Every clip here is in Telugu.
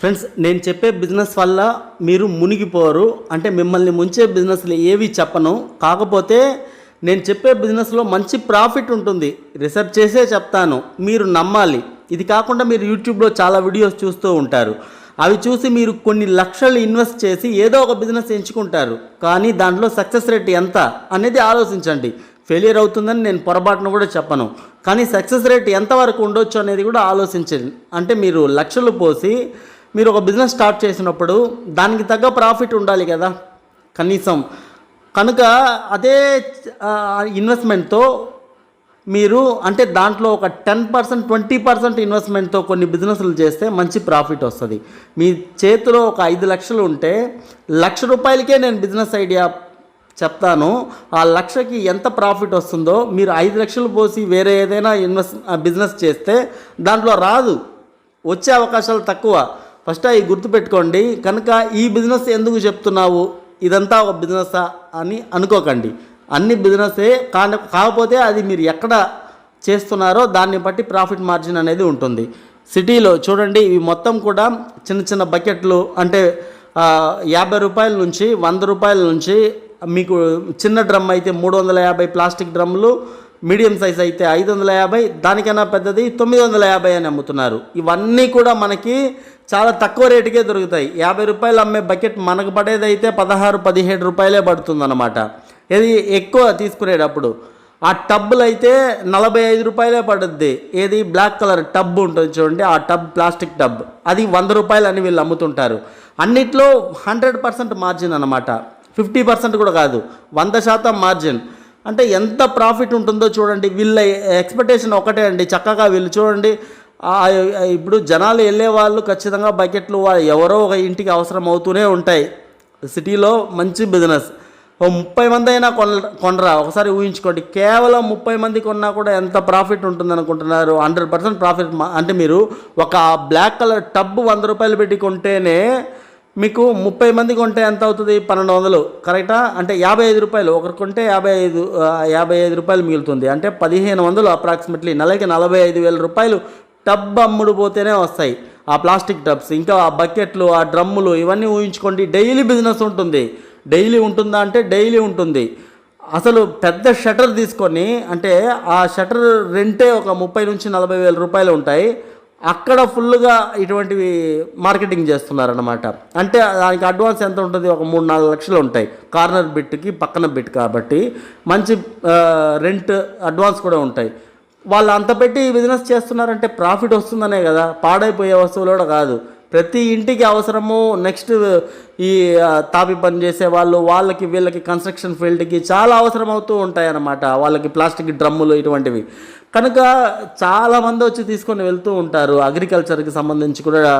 ఫ్రెండ్స్ నేను చెప్పే బిజినెస్ వల్ల మీరు మునిగిపోరు. అంటే మిమ్మల్ని ముంచే బిజినెస్లు ఏవి చెప్పను. కాకపోతే నేను చెప్పే బిజినెస్లో మంచి ప్రాఫిట్ ఉంటుంది. రీసెర్చ్ చేసే చెప్తాను. మీరు నమ్మాలి. ఇది కాకుండా మీరు యూట్యూబ్లో చాలా వీడియోస్ చూస్తూ ఉంటారు. అవి చూసి మీరు కొన్ని లక్షలు ఇన్వెస్ట్ చేసి ఏదో ఒక బిజినెస్ ఎంచుకుంటారు. కానీ దాంట్లో సక్సెస్ రేట్ ఎంత అనేది ఆలోచించండి. ఫెయిలియర్ అవుతుందని నేను పొరపాటును కూడా చెప్పను. కానీ సక్సెస్ రేట్ ఎంతవరకు ఉండొచ్చు అనేది కూడా ఆలోచించండి. అంటే మీరు లక్షలు పోసి మీరు ఒక బిజినెస్ స్టార్ట్ చేసినప్పుడు దానికి తగ్గ ప్రాఫిట్ ఉండాలి కదా కనీసం. కనుక అదే ఇన్వెస్ట్మెంట్తో మీరు అంటే దాంట్లో ఒక టెన్ పర్సెంట్ ట్వంటీ పర్సెంట్ ఇన్వెస్ట్మెంట్తో కొన్ని బిజినెస్లు చేస్తే మంచి ప్రాఫిట్ వస్తుంది. మీ చేతిలో ఒక ఐదు లక్షలు ఉంటే లక్ష రూపాయలకే నేను బిజినెస్ ఐడియా చెప్తాను. ఆ లక్షకి ఎంత ప్రాఫిట్ వస్తుందో మీరు ఐదు లక్షలు పోసి వేరే ఏదైనా ఇన్వెస్ట్ బిజినెస్ చేస్తే దాంట్లో రాదు. వచ్చే అవకాశాలు తక్కువ. ఫస్ట్ అవి గుర్తుపెట్టుకోండి. కనుక ఈ బిజినెస్ ఎందుకు చెప్తున్నావు? ఇదంతా ఒక బిజినెసా అని అనుకోకండి. అన్ని బిజినెసే కానీ కాకపోతే అది మీరు ఎక్కడ చేస్తున్నారో దాన్ని బట్టి ప్రాఫిట్ మార్జిన్ అనేది ఉంటుంది. సిటీలో చూడండి ఇవి మొత్తం కూడా చిన్న చిన్న బకెట్లు అంటే యాభై రూపాయల నుంచి వంద రూపాయల నుంచి మీకు చిన్న డ్రమ్ అయితే మూడు వందల యాభై ప్లాస్టిక్ డ్రమ్ములు మీడియం సైజ్ అయితే ఐదు వందల యాభై దానికన్నా పెద్దది తొమ్మిది వందల యాభై అని అమ్ముతున్నారు. ఇవన్నీ కూడా మనకి చాలా తక్కువ రేటుకే దొరుకుతాయి. యాభై రూపాయలు అమ్మే బకెట్ మనకు పడేది అయితే పదహారు పదిహేడు రూపాయలే పడుతుందన్నమాట. ఇది ఎక్కువ తీసుకునేటప్పుడు. ఆ టబ్బులు అయితే నలభై ఐదు రూపాయలే పడుద్ది. ఏది బ్లాక్ కలర్ టబ్ ఉంటుంది చూడండి ఆ టబ్ ప్లాస్టిక్ టబ్. అది వంద రూపాయలు అని వీళ్ళు అమ్ముతుంటారు. అన్నిట్లో హండ్రెడ్ పర్సెంట్ మార్జిన్ అనమాట ఫిఫ్టీ పర్సెంట్ కూడా కాదు వంద శాతం మార్జిన్. అంటే ఎంత ప్రాఫిట్ ఉంటుందో చూడండి. వీళ్ళ ఎక్స్పెక్టేషన్ ఒకటే అండి. చక్కగా వీళ్ళు చూడండి. ఇప్పుడు జనాలు వెళ్ళే వాళ్ళు ఖచ్చితంగా బకెట్లు ఎవరో ఒక ఇంటికి అవసరం అవుతూనే ఉంటాయి. సిటీలో మంచి బిజినెస్. ఓ ముప్పై మంది అయినా కొన కొనరా? ఒకసారి ఊహించుకోండి. కేవలం ముప్పై మంది కొన్నా కూడా ఎంత ప్రాఫిట్ ఉంటుంది అనుకుంటున్నారు హండ్రెడ్ పర్సెంట్ ప్రాఫిట్ అంటే మీరు ఒక బ్లాక్ కలర్ టబ్ వంద రూపాయలు పెట్టి కొంటేనే మీకు ముప్పై మంది కొంటే ఎంత అవుతుంది? పన్నెండు వందలు. కరెక్టా? అంటే యాభై ఐదు రూపాయలు. ఒకరు కొంటే యాభై ఐదు యాభై ఐదు రూపాయలు మిగులుతుంది. అంటే పదిహేను వందలు అప్రాక్సిమేట్లీ నెలకి నలభై ఐదు వేల రూపాయలు టబ్ అమ్ముడు పోతేనే వస్తాయి. ఆ ప్లాస్టిక్ టబ్స్ ఇంకా ఆ బకెట్లు ఆ డ్రమ్ములు ఇవన్నీ ఊహించుకోండి. డైలీ బిజినెస్ ఉంటుంది. డైలీ ఉంటుందా అంటే డైలీ ఉంటుంది. అసలు పెద్ద షటర్ తీసుకొని అంటే ఆ షటర్ రెంటే ఒక ముప్పై నుంచి నలభై వేల రూపాయలు ఉంటాయి. అక్కడ ఫుల్గా ఇటువంటివి మార్కెటింగ్ చేస్తున్నారన్నమాట. అంటే దానికి అడ్వాన్స్ ఎంత ఉంటుంది? ఒక మూడు నాలుగు లక్షలు ఉంటాయి. కార్నర్ బిట్కి పక్కన బిట్ కాబట్టి మంచి రెంట్ అడ్వాన్స్ కూడా ఉంటాయి. వాళ్ళు అంత పెట్టి బిజినెస్ చేస్తున్నారంటే ప్రాఫిట్ వస్తుందనే కదా. పాడైపోయే వస్తువులు కూడా కాదు. ప్రతి ఇంటికి అవసరము నెక్స్ట్ ఈ తాపి పని చేసే వాళ్ళు వాళ్ళకి వీళ్ళకి కన్స్ట్రక్షన్ ఫీల్డ్కి చాలా అవసరం అవుతూ ఉంటాయి అన్నమాట వాళ్ళకి ప్లాస్టిక్ డ్రమ్ములు ఇటువంటివి. కనుక చాలామంది వచ్చి తీసుకొని వెళ్తూ ఉంటారు. అగ్రికల్చర్కి సంబంధించి కూడా.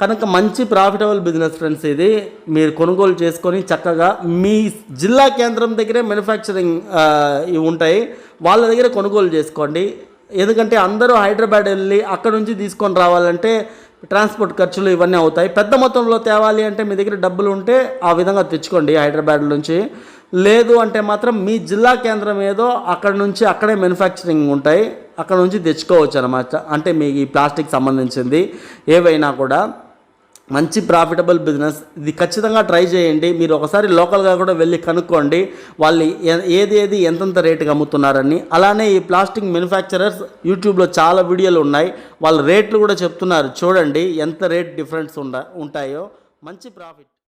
కనుక మంచి ప్రాఫిటబుల్ బిజినెస్ ఫ్రెండ్స్ ఇది. మీరు కొనుగోలు చేసుకొని చక్కగా మీ జిల్లా కేంద్రం దగ్గరే మ్యానుఫ్యాక్చరింగ్ ఇవి ఉంటాయి. వాళ్ళ దగ్గర కొనుగోలు చేసుకోండి. ఎందుకంటే అందరూ హైదరాబాద్ వెళ్ళి అక్కడ నుంచి తీసుకొని రావాలంటే ట్రాన్స్పోర్ట్ ఖర్చులు ఇవన్నీ అవుతాయి. పెద్ద మొత్తంలో తేవాలి అంటే మీ దగ్గర డబ్బులు ఉంటే ఆ విధంగా తెచ్చుకోండి హైదరాబాద్ నుంచి. లేదు అంటే మాత్రం మీ జిల్లా కేంద్రం ఏదో అక్కడ నుంచి అక్కడే మ్యానుఫ్యాక్చరింగ్ ఉంటాయి. అక్కడ నుంచి తెచ్చుకోవచ్చు అనమాట అంటే మీ ఈ ప్లాస్టిక్ సంబంధించింది ఏవైనా కూడా. మంచి ప్రాఫిటబుల్ బిజినెస్ ఇది ఖచ్చితంగా ట్రై చేయండి. మీరు ఒకసారి లోకల్గా కూడా వెళ్ళి కనుక్కోండి. వాళ్ళు ఏది ఏది ఎంతెంత రేటుకి అమ్ముతున్నారని. అలానే ఈ ప్లాస్టిక్ మ్యానుఫ్యాక్చరర్స్ యూట్యూబ్లో చాలా వీడియోలు ఉన్నాయి. వాళ్ళ రేట్లు కూడా చెప్తున్నారు. చూడండి ఎంత రేట్ డిఫరెన్స్ ఉండ ఉంటాయో. మంచి ప్రాఫిట్